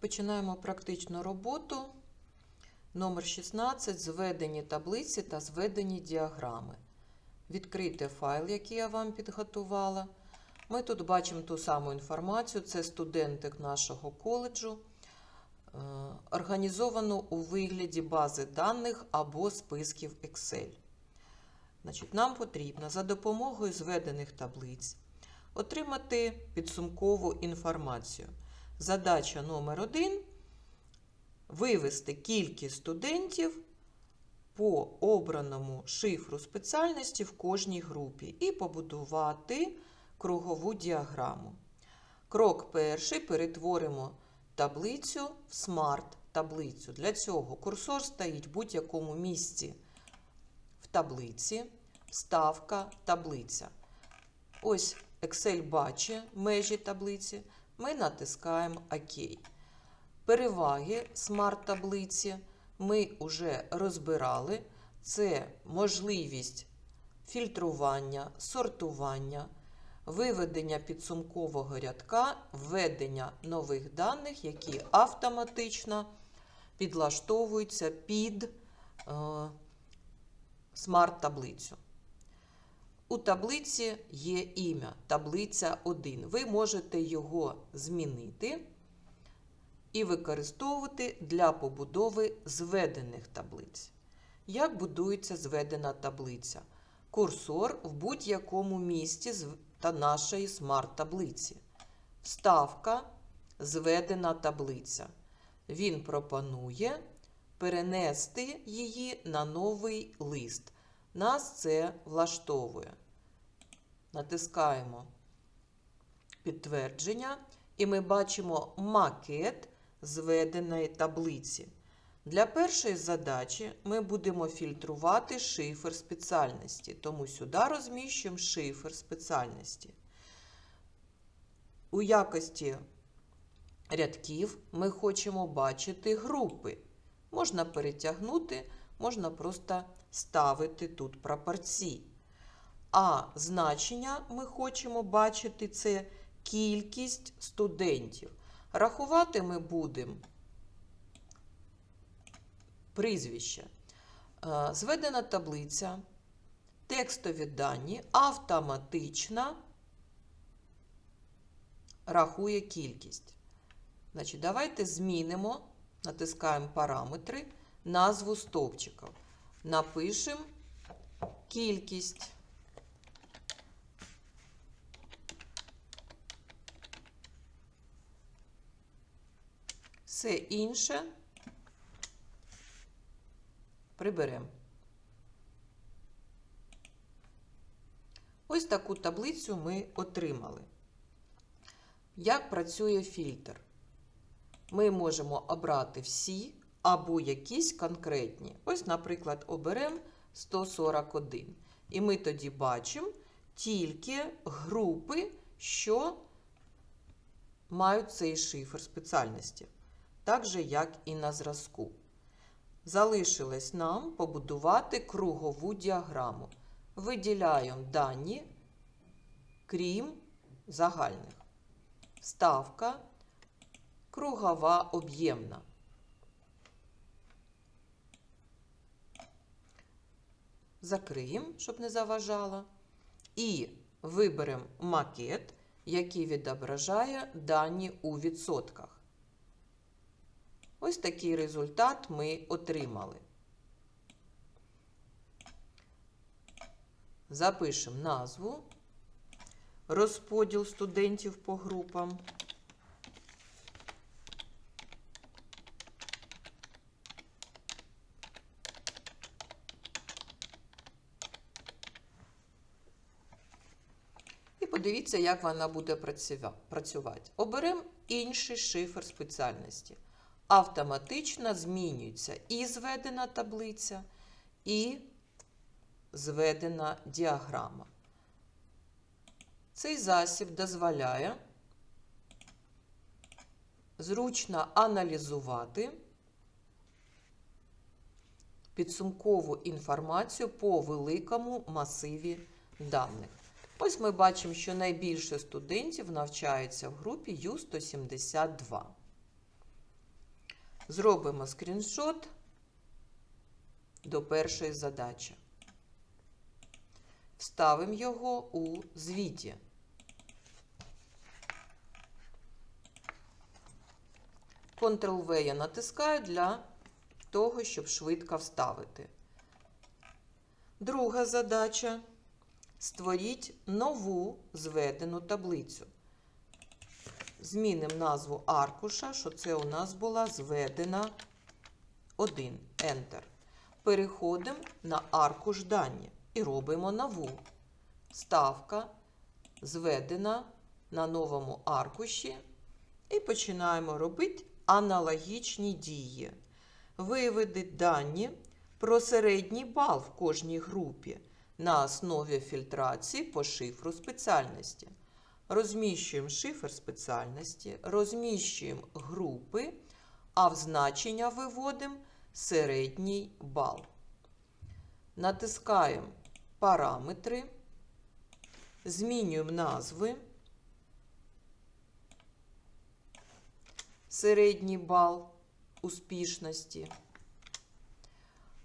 Починаємо практичну роботу. Номер 16. Зведені таблиці та зведені діаграми. Відкрийте файл, який я вам підготувала. Ми тут бачимо ту саму інформацію. Це студенти нашого коледжу. Е, Організовано у вигляді бази даних або списків Excel. Значить, нам потрібно за допомогою зведених таблиць отримати підсумкову інформацію. Задача номер 1 вивести кількість студентів по обраному шифру спеціальності в кожній групі і побудувати кругову діаграму. Крок перший перетворимо таблицю в смарт-таблицю. Для цього курсор стоїть в будь-якому місці в таблиці, вставка, таблиця. Ось Excel бачить межі таблиці. Ми натискаємо ОК. Переваги смарт-таблиці ми вже розбирали. Це можливість фільтрування, сортування, виведення підсумкового рядка, введення нових даних, які автоматично підлаштовуються під е, смарт-таблицю. У таблиці є ім'я, таблиця 1. Ви можете його змінити і використовувати для побудови зведених таблиць. Як будується зведена таблиця? Курсор в будь-якому місці та нашої смарт-таблиці. Вставка зведена таблиця. Він пропонує перенести її на новий лист. Нас це влаштовує. Натискаємо підтвердження, і ми бачимо макет зведеної таблиці. Для першої задачі ми будемо фільтрувати шифр спеціальності, тому сюди розміщуємо шифр спеціальності. У якості рядків ми хочемо бачити групи. Можна перетягнути, можна просто ставити тут прапорці. А значення ми хочемо бачити це кількість студентів. Рахувати ми будемо прізвище. Зведена таблиця, текстові дані автоматично рахує кількість. Значить, давайте змінимо, натискаємо параметри, назву стовпчиків. Напишемо кількість. Все інше приберемо. Ось таку таблицю ми отримали. Як працює фільтр? Ми можемо обрати всі або якісь конкретні. Ось, наприклад, оберемо 141. І ми тоді бачимо тільки групи, що мають цей шифр спеціальності, так же, як і на зразку. Залишилось нам побудувати кругову діаграму. Виділяємо дані, крім загальних. Ставка кругова об'ємна. Закриємо, щоб не заважало. І виберемо макет, який відображає дані у відсотках. Ось такий результат ми отримали. Запишемо назву, розподіл студентів по групам. Подивіться, як вона буде працювати. Оберемо інший шифр спеціальності. Автоматично змінюється і зведена таблиця, і зведена діаграма. Цей засіб дозволяє зручно аналізувати підсумкову інформацію по великому масиві даних. Ось ми бачимо, що найбільше студентів навчається в групі Ю-172. Зробимо скріншот до першої задачі. Вставимо його у звіті. Ctrl-V я натискаю для того, щоб швидко вставити. Друга задача. Створіть нову зведену таблицю. Змінимо назву аркуша, що це у нас була зведена 1. Enter. Переходимо на аркуш дані і робимо нову. Ставка зведена на новому аркуші. І починаємо робити аналогічні дії. Виведи дані про середній бал в кожній групі на основі фільтрації по шифру спеціальності. Розміщуємо шифр спеціальності, розміщуємо групи, а в значення виводимо середній бал. Натискаємо параметри, змінюємо назви. Середній бал успішності.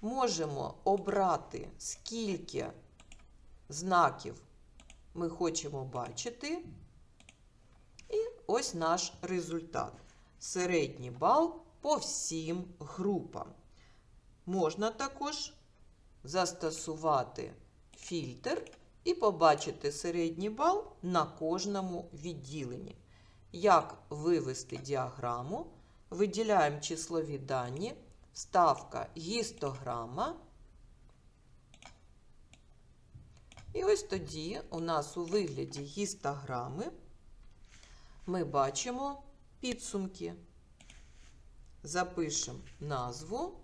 Можемо обрати, скільки знаків ми хочемо бачити. І ось наш результат. Середній бал по всім групам. Можна також застосувати фільтр і побачити середній бал на кожному відділенні. Як вивести діаграму? Виділяємо числові дані, ставка гістограма. І ось тоді у нас у вигляді гістограми ми бачимо підсумки. Запишемо назву.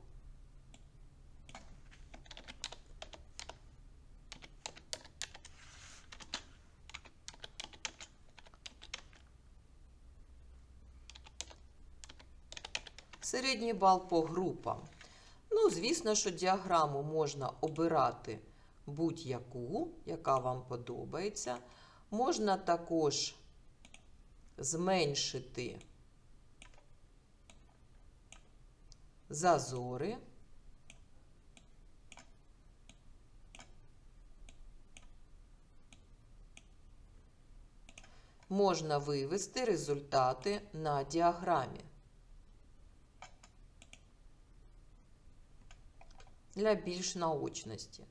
Середній бал по групам. Ну, звісно, що діаграму можна обирати будь-яку, яка вам подобається. Можна також зменшити зазори. Можна вивести результати на діаграмі. Для більш наочності.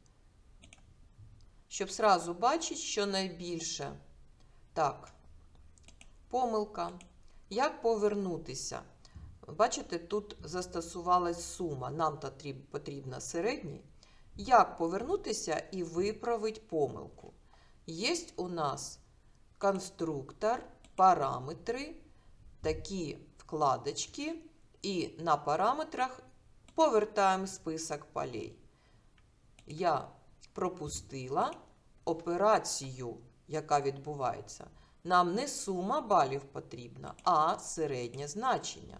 Щоб сразу бачити, що найбільше. Так, помилка. Як повернутися? Бачите, тут застосувалась сума. Нам потрібна середній. Як повернутися і виправити помилку? Є у нас конструктор, параметри, такі вкладочки, і на параметрах повертаємо список полей. Я пропустила операцію, яка відбувається. Нам не сума балів потрібна, а середнє значення.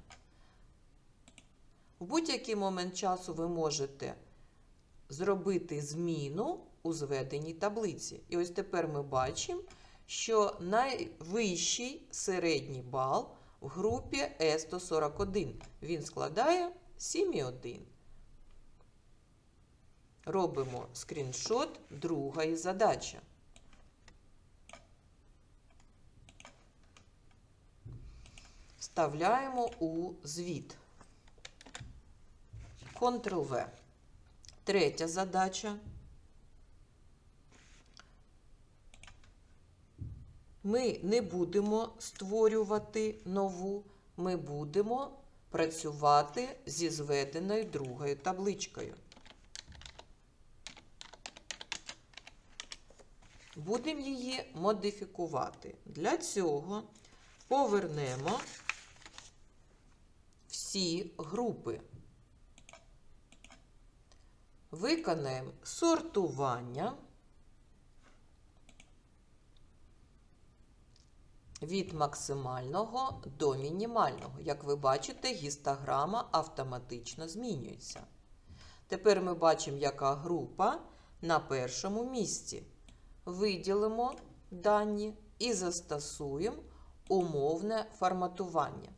В будь-який момент часу ви можете зробити зміну у зведеній таблиці. І ось тепер ми бачимо, що найвищий середній бал в групі Е141. Він складає 7,1. Робимо скріншот другої задачі. Вставляємо у звіт. Ctrl-V. Третя задача. Ми не будемо створювати нову, ми будемо працювати зі зведеною другою табличкою. Будемо її модифікувати. Для цього повернемо всі групи. Виконаємо сортування від максимального до мінімального. Як ви бачите, гістограма автоматично змінюється. Тепер ми бачимо, яка група на першому місці. Виділимо дані і застосуємо умовне форматування.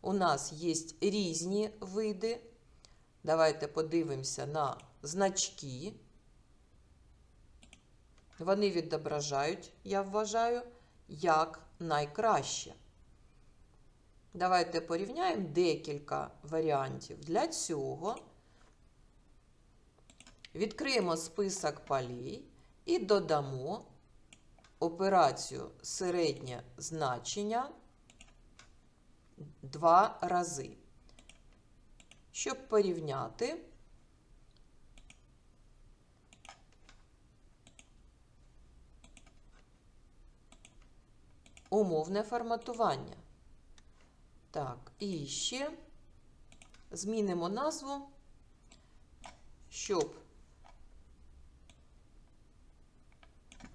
у нас є різні види. Давайте подивимося на значки. Вони відображають, я вважаю, як найкраще. Давайте порівняємо декілька варіантів. Для цього відкриємо список полей і додамо операцію середнє значення два рази. Щоб порівняти, умовне форматування. Так, і ще змінимо назву, щоб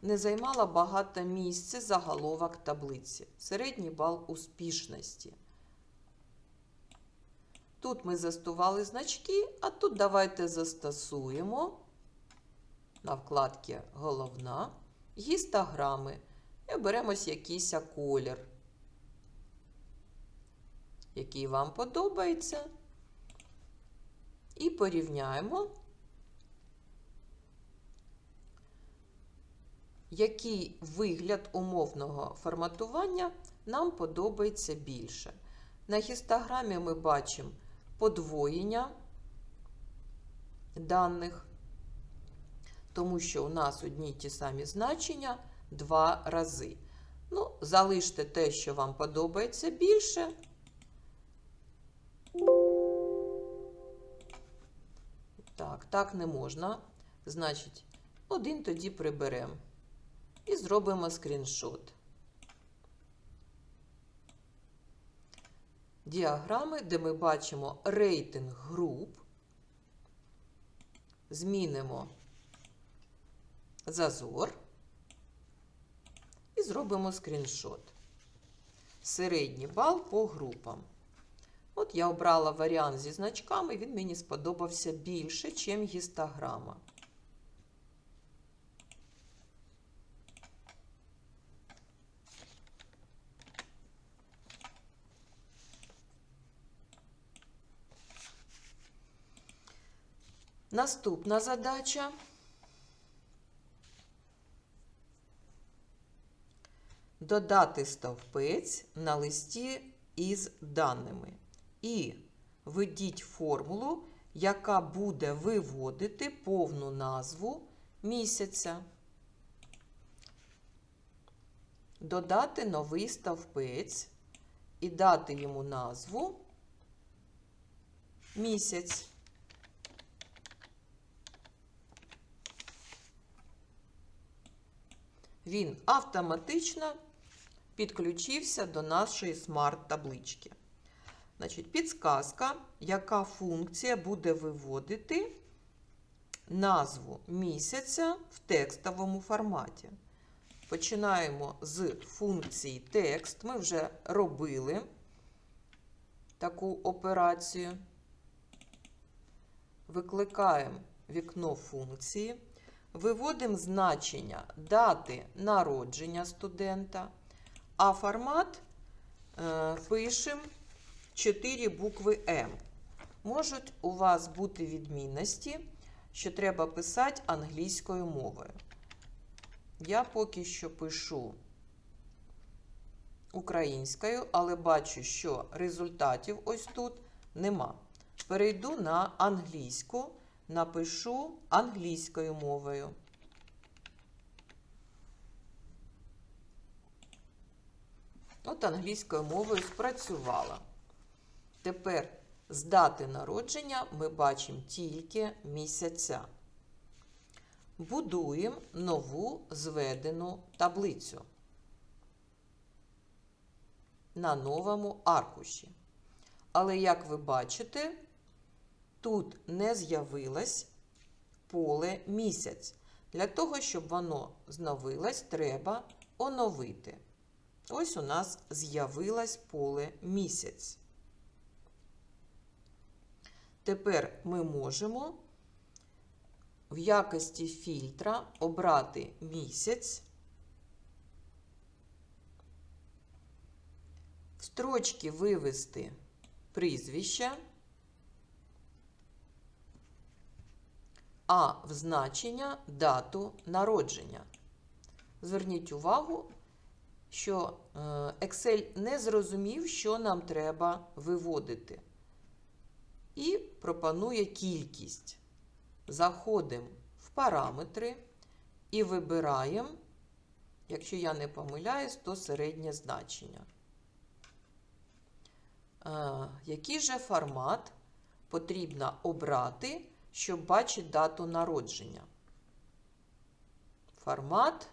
не займала багато місця заголовок таблиці. Середній бал успішності. Тут ми застували значки, а тут давайте застосуємо на вкладці Головна гістограми і оберемось якийсь колір, який вам подобається. І порівняємо, який вигляд умовного форматування нам подобається більше. На гістограмі ми бачимо подвоєння даних, тому що у нас одні ті самі значення два рази. Ну, залиште те, що вам подобається більше. Так, так не можна. Значить, один тоді приберемо. І зробимо скріншот. Діаграми, де ми бачимо рейтинг груп. Змінимо зазор і зробимо скріншот. Середній бал по групам. От я обрала варіант зі значками, він мені сподобався більше, ніж гістограма. Наступна задача. Додати стовпець на листі із даними. І введіть формулу, яка буде виводити повну назву місяця. Додати новий стовпець і дати йому назву місяць. Він автоматично підключився до нашої смарт-таблички. Значить, підсказка, яка функція буде виводити назву місяця в текстовому форматі. Починаємо з функції текст. Ми вже робили таку операцію. Викликаємо вікно функції. Виводимо значення дати народження студента, а формат е, пишемо 4 букви М. Можуть у вас бути відмінності, що треба писати англійською мовою. Я поки що пишу українською, але бачу, що результатів ось тут нема. Перейду на англійську напишу англійською мовою. От англійською мовою спрацювала. Тепер з дати народження ми бачимо тільки місяця. Будуємо нову зведену таблицю на новому аркуші. Але, як ви бачите, тут не з'явилось поле місяць. Для того, щоб воно зновилось, треба оновити. Ось у нас з'явилось поле місяць. Тепер ми можемо в якості фільтра обрати місяць, в строчки вивести прізвище, а в значення дату народження. Зверніть увагу, що е, Excel не зрозумів, що нам треба виводити. І пропонує кількість. Заходимо в параметри і вибираємо, якщо я не помиляюсь, то середнє значення. Е, Який же формат потрібно обрати, щоб бачити дату народження? Формат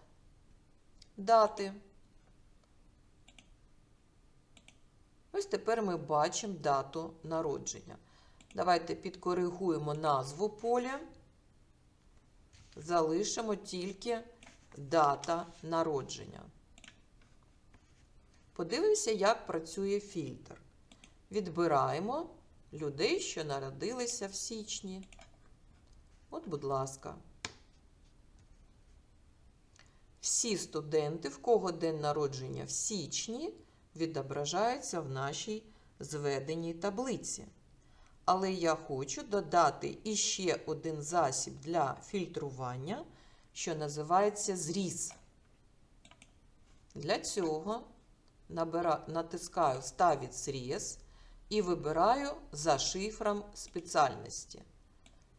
дати. Ось тепер ми бачимо дату народження. Давайте підкоригуємо назву поля. Залишимо тільки дата народження. Подивимося, як працює фільтр. Відбираємо людей, що народилися в січні. От, будь ласка. Всі студенти, в кого день народження в січні, відображаються в нашій зведеній таблиці. Але я хочу додати іще один засіб для фільтрування, що називається зріз. Для цього набира... натискаю Ставить зріз і вибираю за шифром спеціальності.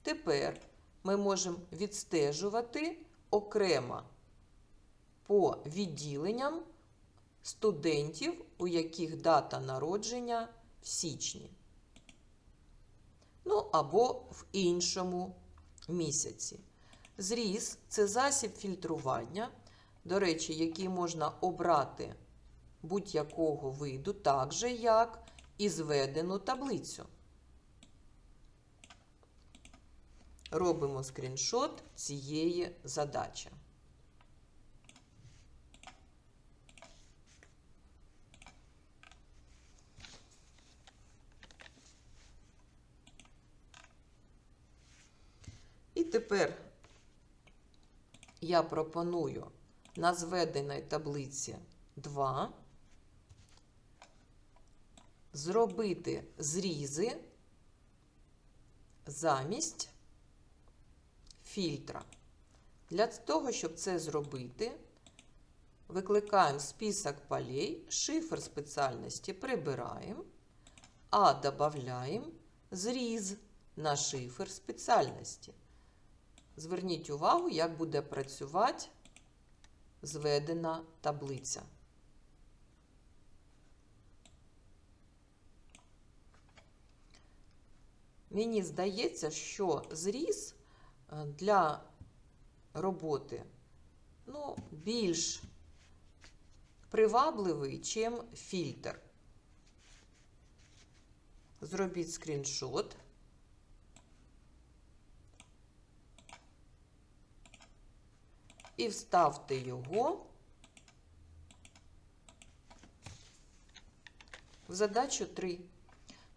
Тепер ми можемо відстежувати окремо по відділенням студентів, у яких дата народження в січні. Ну, або в іншому місяці. Зріз це засіб фільтрування, до речі, який можна обрати будь-якого виду, так же, як і зведену таблицю. Робимо скріншот цієї задачі. І тепер я пропоную на зведеній таблиці 2 зробити зрізи замість фільтра. Для того, щоб це зробити, викликаємо список полей, шифр спеціальності прибираємо, а додаємо зріз на шифр спеціальності. Зверніть увагу, як буде працювати зведена таблиця. Мені здається, що зріз для роботи ну, більш привабливий, чим фільтр. Зробіть скріншот. І вставте його в задачу 3.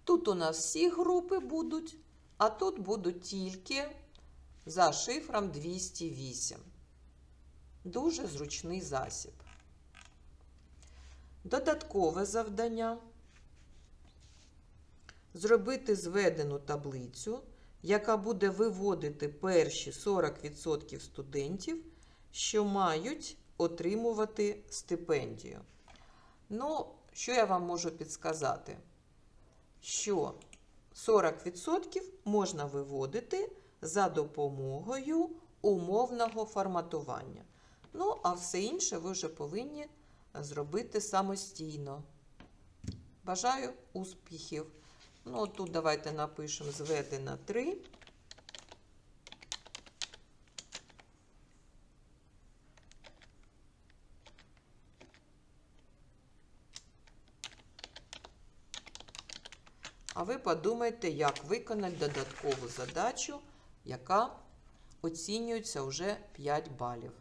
Тут у нас всі групи будуть, а тут будуть тільки за шифром 208. Дуже зручний засіб. Додаткове завдання. Зробити зведену таблицю, яка буде виводити перші 40% студентів, що мають отримувати стипендію. Ну, що я вам можу підсказати? Що 40% можна виводити за допомогою умовного форматування. Ну, а все інше ви вже повинні зробити самостійно. Бажаю успіхів! Ну, тут давайте напишемо зведена 3. А ви подумайте, як виконати додаткову задачу, яка оцінюється вже 5 балів.